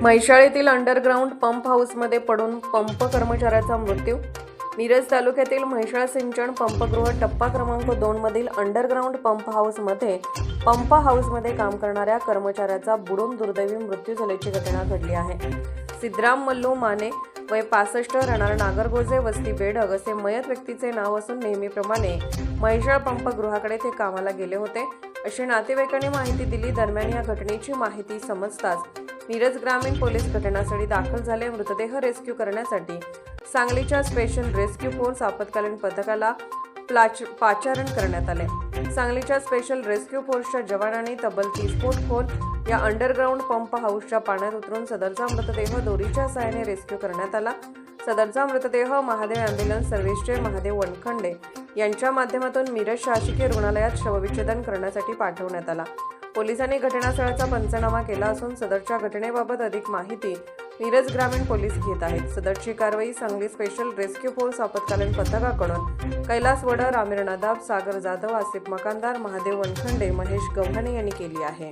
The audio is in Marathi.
म्हैशाळीतील अंडरग्राऊंड पंप हाऊसमध्ये पडून पंप कर्मचाऱ्याचा मृत्यू. मिरज तालुक्यातील म्हैशाळ सिंचन पंपगृह टप्पा क्रमांक दोन मधील अंडरग्राऊंड पंप हाऊसमध्ये पंप हाऊसमध्ये काम करणाऱ्या कर्मचाऱ्याचा बुडून दुर्दैवी मृत्यू झाल्याची घटना घडली आहे. सिद्धराम मल्लू माने वय पासष्ट राहणार नागरगोजे वस्ती बेडग असे मयत व्यक्तीचे नाव असून नेहमीप्रमाणे म्हैशाळ पंपगृहाकडे ते कामाला गेले होते. अशी नातेवाईकांनी माहिती दिली दरम्यान या घटनेची माहिती समजताच मिरज ग्रामीण पोलीस घटनास्थळी दाखल झाले. मृतदेह रेस्क्यू करण्यासाठी सांगलीच्या स्पेशल रेस्क्यू फोर्स आपत्कालीन पथकाला प्लाच पाचारण करण्यात आले. सांगलीच्या स्पेशल रेस्क्यू फोर्सच्या जवानांनी तब्बल तीस फूट खोल या अंडरग्राऊंड पंप हाऊसच्या पाण्यात उतरून सदरचा मृतदेह दोरीच्या सहाय्याने रेस्क्यू करण्यात आला. सदरचा मृतदेह महादेव अँब्युलन्स सर्व्हिसचे महादेव वनखंडे यांच्या माध्यमातून मिरज शासकीय रुग्णालयात शवविच्छेदन करण्यासाठी पाठवण्यात आला. पोलिसांनी घटनास्थळाचा पंचनामा केला असून सदरच्या घटनेबाबत अधिक माहिती मिरज ग्रामीण पोलीस घेत आहेत. सदरची कारवाई सांगली स्पेशल रेस्क्यू फोर्स आपत्कालीन पथकाकडून. कैलास वडर आमिर नदाब सागर जाधव आसिफ मकानदार महादेव वनखंडे महेश गव्हाणे यांनी केली आहे.